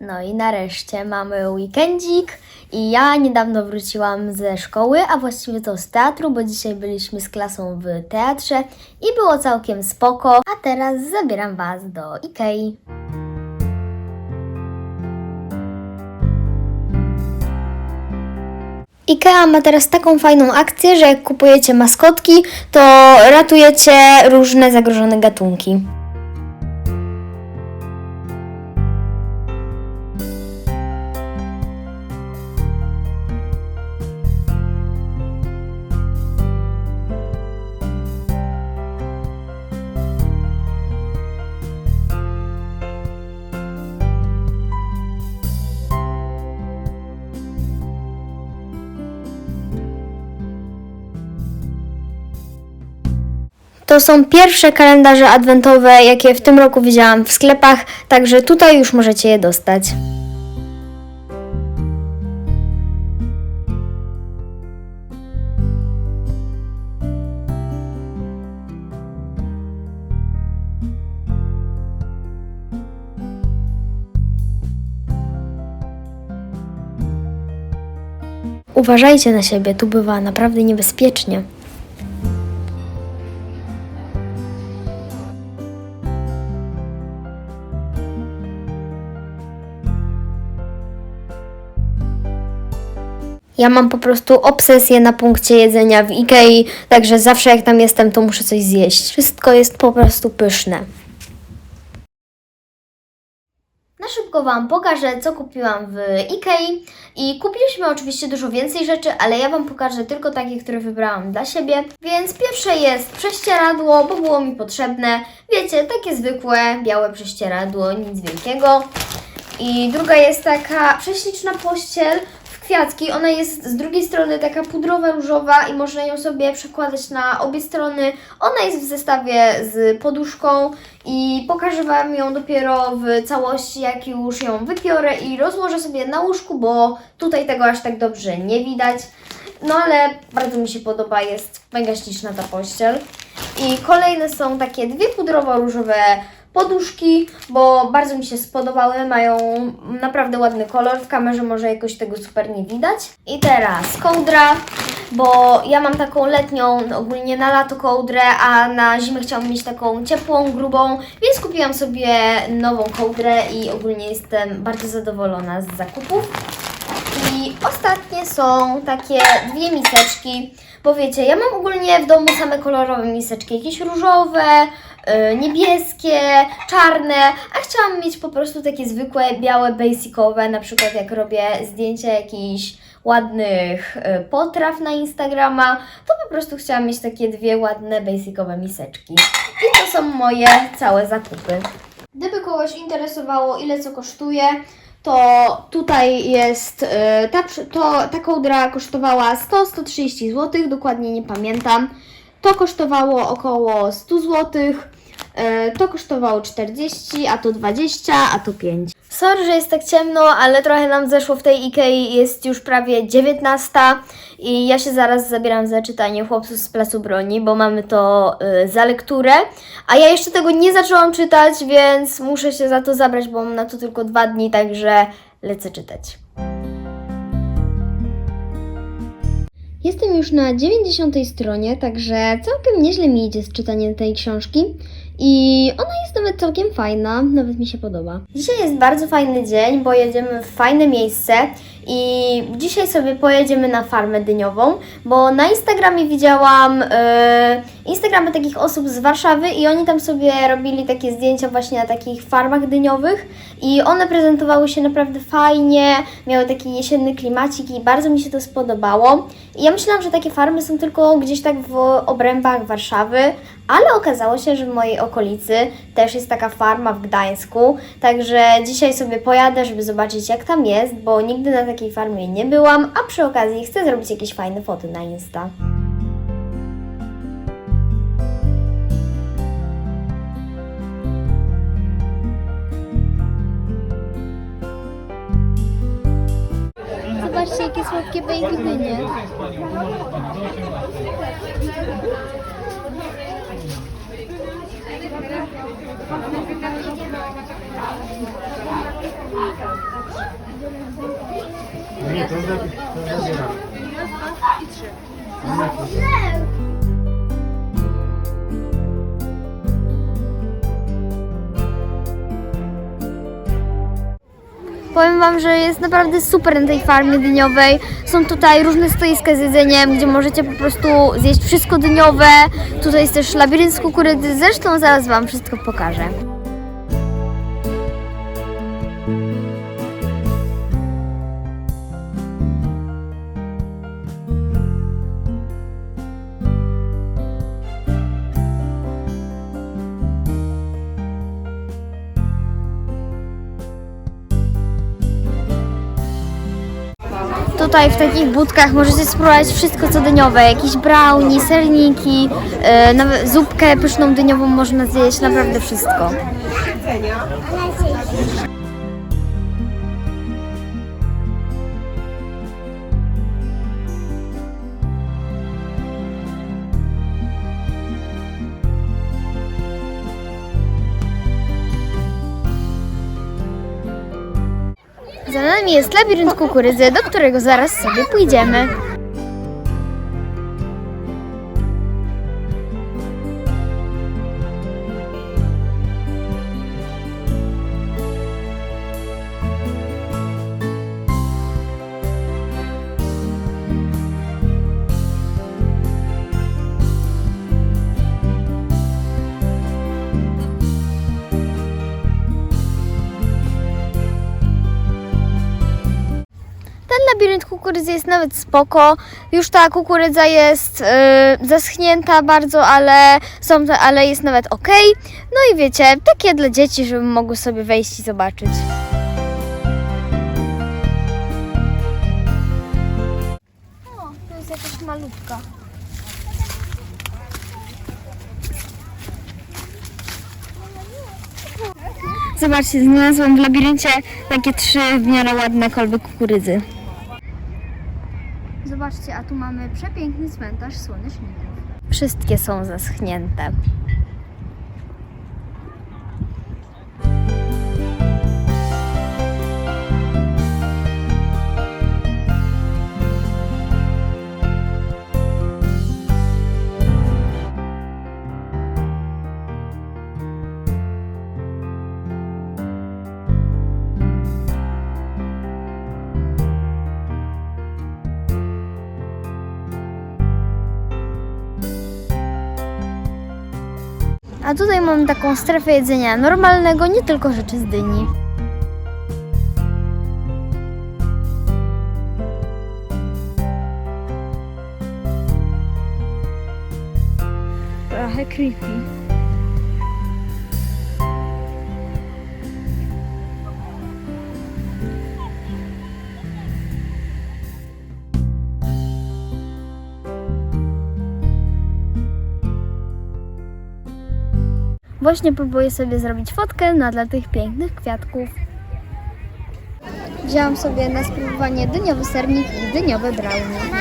No i nareszcie mamy weekendzik i ja niedawno wróciłam ze szkoły, a właściwie to z teatru, bo dzisiaj byliśmy z klasą w teatrze i było całkiem spoko, a teraz zabieram Was do Ikei. IKEA ma teraz taką fajną akcję, że jak kupujecie maskotki, to ratujecie różne zagrożone gatunki. To są pierwsze kalendarze adwentowe, jakie w tym roku widziałam w sklepach, także tutaj już możecie je dostać. Uważajcie na siebie, tu bywa naprawdę niebezpiecznie. Ja mam po prostu obsesję na punkcie jedzenia w Ikei, także zawsze jak tam jestem, to muszę coś zjeść. Wszystko jest po prostu pyszne. Na szybko Wam pokażę, co kupiłam w Ikei. I kupiliśmy oczywiście dużo więcej rzeczy, ale ja Wam pokażę tylko takie, które wybrałam dla siebie. Więc pierwsze jest prześcieradło, bo było mi potrzebne. Wiecie, takie zwykłe, białe prześcieradło, nic wielkiego. I druga jest taka prześliczna pościel kwiatki. Ona jest z drugiej strony taka pudrowa, różowa i można ją sobie przekładać na obie strony. Ona jest w zestawie z poduszką i pokażę Wam ją dopiero w całości, jak już ją wypiorę i rozłożę sobie na łóżku, bo tutaj tego aż tak dobrze nie widać. No ale bardzo mi się podoba, jest mega śliczna ta pościel. I kolejne są takie dwie pudrowo-różowe poduszki, bo bardzo mi się spodobały, mają naprawdę ładny kolor, w kamerze może jakoś tego super nie widać. I teraz kołdra, bo ja mam taką letnią, ogólnie na lato kołdrę, a na zimę chciałam mieć taką ciepłą, grubą, więc kupiłam sobie nową kołdrę i ogólnie jestem bardzo zadowolona z zakupów. I ostatnie są takie dwie miseczki, bo wiecie, ja mam ogólnie w domu same kolorowe miseczki, jakieś różowe, niebieskie, czarne, a chciałam mieć po prostu takie zwykłe, białe, basicowe, na przykład jak robię zdjęcia jakichś ładnych y, potraw na Instagrama, to po prostu chciałam mieć takie dwie ładne, basicowe miseczki. I to są moje całe zakupy. Gdyby kogoś interesowało, ile co kosztuje, to tutaj jest, y, ta, to, ta kołdra kosztowała 100-130 zł, dokładnie nie pamiętam. To kosztowało około 100 zł, to kosztowało 40, a to 20, a to 5. Sorry, że jest tak ciemno, ale trochę nam zeszło w tej Ikei, jest już prawie 19 i ja się zaraz zabieram za czytanie Chłopców z Placu Broni, bo mamy to y, za lekturę, a ja jeszcze tego nie zaczęłam czytać, więc muszę się za to zabrać, bo mam na to tylko dwa dni, także lecę czytać. Jestem już na 90 stronie, także całkiem nieźle mi idzie z czytaniem tej książki. I ona jest nawet całkiem fajna, nawet mi się podoba. Dzisiaj jest bardzo fajny dzień, bo jedziemy w fajne miejsce i dzisiaj sobie pojedziemy na farmę dyniową, bo na Instagramie widziałam e, Instagramy takich osób z Warszawy i oni tam sobie robili takie zdjęcia właśnie na takich farmach dyniowych i one prezentowały się naprawdę fajnie, miały taki jesienny klimacik i bardzo mi się to spodobało. I ja myślałam, że takie farmy są tylko gdzieś tak w obrębach Warszawy, ale okazało się, że w mojej okolicy też jest taka farma w Gdańsku, także dzisiaj sobie pojadę, żeby zobaczyć jak tam jest, bo nigdy na takiej farmie nie byłam, a przy okazji chcę zrobić jakieś fajne foty na Insta. Zobaczcie, jakie słodkie baby dynie. Nie, to zabieram. Raz, dwa i trzy. Powiem Wam, że jest naprawdę super na tej farmie dyniowej. Są tutaj różne stoiska z jedzeniem, gdzie możecie po prostu zjeść wszystko dyniowe. Tutaj jest też labirynt z kukurydzy, zresztą zaraz Wam wszystko pokażę. Tutaj w takich budkach możecie spróbować wszystko co dyniowe, jakieś brownie, serniki, e, nawet zupkę pyszną dyniową można zjeść, naprawdę wszystko. Za nami jest labirynt kukurydzy, do którego zaraz sobie pójdziemy. Labirynt kukurydzy jest nawet spoko. Już ta kukurydza jest yy, zaschnięta bardzo, ale, są ale jest nawet ok. No i wiecie, takie dla dzieci, żeby mogły sobie wejść i zobaczyć. O, to jest jakaś malutka. Zobaczcie, znalazłam w labiryncie takie trzy w miarę ładne kolby kukurydzy. Zobaczcie, a tu mamy przepiękny cmentarz słoneczników. Wszystkie są zaschnięte. A tutaj mamy taką strefę jedzenia normalnego, nie tylko rzeczy z dyni. Trochę creepy. Właśnie próbuję sobie zrobić fotkę na tle tych pięknych kwiatków. Wzięłam sobie na spróbowanie dyniowy sernik i dyniowe brownie.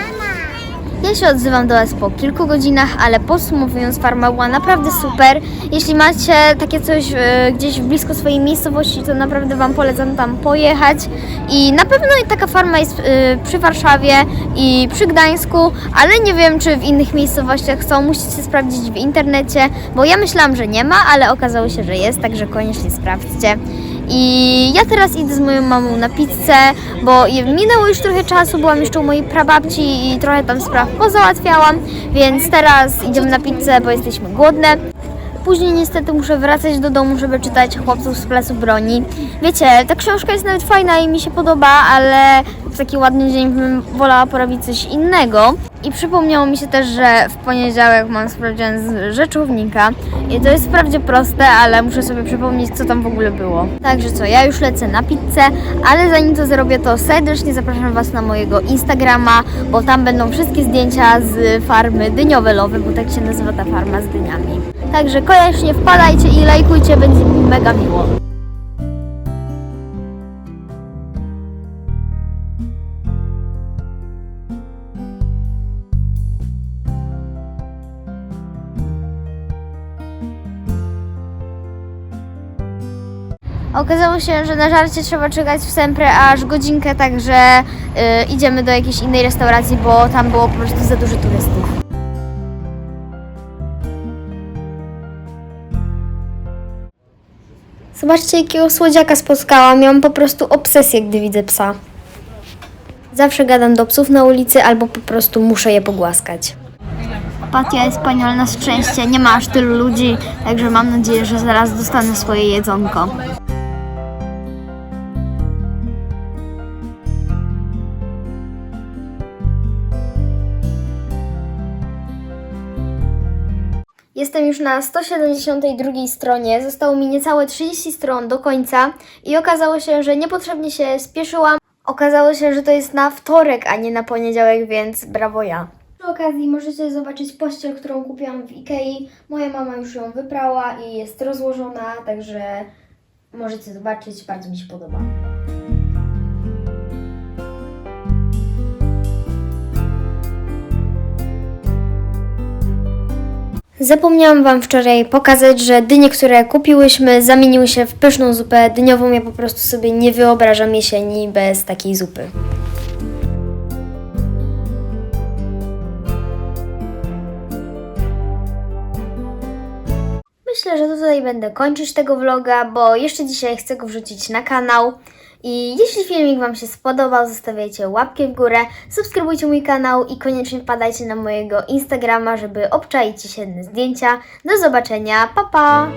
Ja się odzywam do Was po kilku godzinach, ale podsumowując, farma była naprawdę super. Jeśli macie takie coś e, gdzieś blisko swojej miejscowości, to naprawdę Wam polecam tam pojechać. I na pewno i taka farma jest e, przy Warszawie i przy Gdańsku, ale nie wiem, czy w innych miejscowościach są. Musicie sprawdzić w internecie, bo ja myślałam, że nie ma, ale okazało się, że jest, także koniecznie sprawdźcie. I ja teraz idę z moją mamą na pizzę, bo minęło już trochę czasu, byłam jeszcze u mojej prababci i trochę tam spraw pozałatwiałam, więc teraz idziemy na pizzę, bo jesteśmy głodne. Później niestety muszę wracać do domu, żeby czytać Chłopców z Placu Broni. Wiecie, ta książka jest nawet fajna i mi się podoba, ale w taki ładny dzień bym wolała porobić coś innego. I przypomniało mi się też, że w poniedziałek mam sprawdzian z rzeczownika i to jest wprawdzie proste, ale muszę sobie przypomnieć, co tam w ogóle było. Także co, ja już lecę na pizzę, ale zanim to zrobię, to serdecznie zapraszam Was na mojego Instagrama, bo tam będą wszystkie zdjęcia z farmy dyniowe lowy, bo tak się nazywa ta farma z dyniami. Także koniecznie wpadajcie i lajkujcie, będzie mi mega miło. Okazało się, że na żarcie trzeba czekać w Sempre aż godzinkę, także y, idziemy do jakiejś innej restauracji, bo tam było po prostu za dużo turystów. Zobaczcie, jakiego słodziaka spotkałam. Miałam po prostu obsesję, gdy widzę psa. Zawsze gadam do psów na ulicy, albo po prostu muszę je pogłaskać. Patia Espaniol na szczęście nie ma aż tylu ludzi, także mam nadzieję, że zaraz dostanę swoje jedzonko. Jestem już na 172 stronie, zostało mi niecałe 30 stron do końca i okazało się, że niepotrzebnie się spieszyłam. Okazało się, że to jest na wtorek, a nie na poniedziałek, więc brawo ja. Przy okazji możecie zobaczyć pościel, którą kupiłam w Ikei. Moja mama już ją wyprała i jest rozłożona, także możecie zobaczyć, bardzo mi się podoba. Zapomniałam Wam wczoraj pokazać, że dynie, które kupiłyśmy, zamieniły się w pyszną zupę dyniową. Ja po prostu sobie nie wyobrażam jesieni bez takiej zupy. Myślę, że tutaj będę kończyć tego vloga, bo jeszcze dzisiaj chcę go wrzucić na kanał. I jeśli filmik Wam się spodobał, zostawiajcie łapkę w górę, subskrybujcie mój kanał i koniecznie wpadajcie na mojego Instagrama, żeby obczaić świetne zdjęcia. Do zobaczenia, pa pa!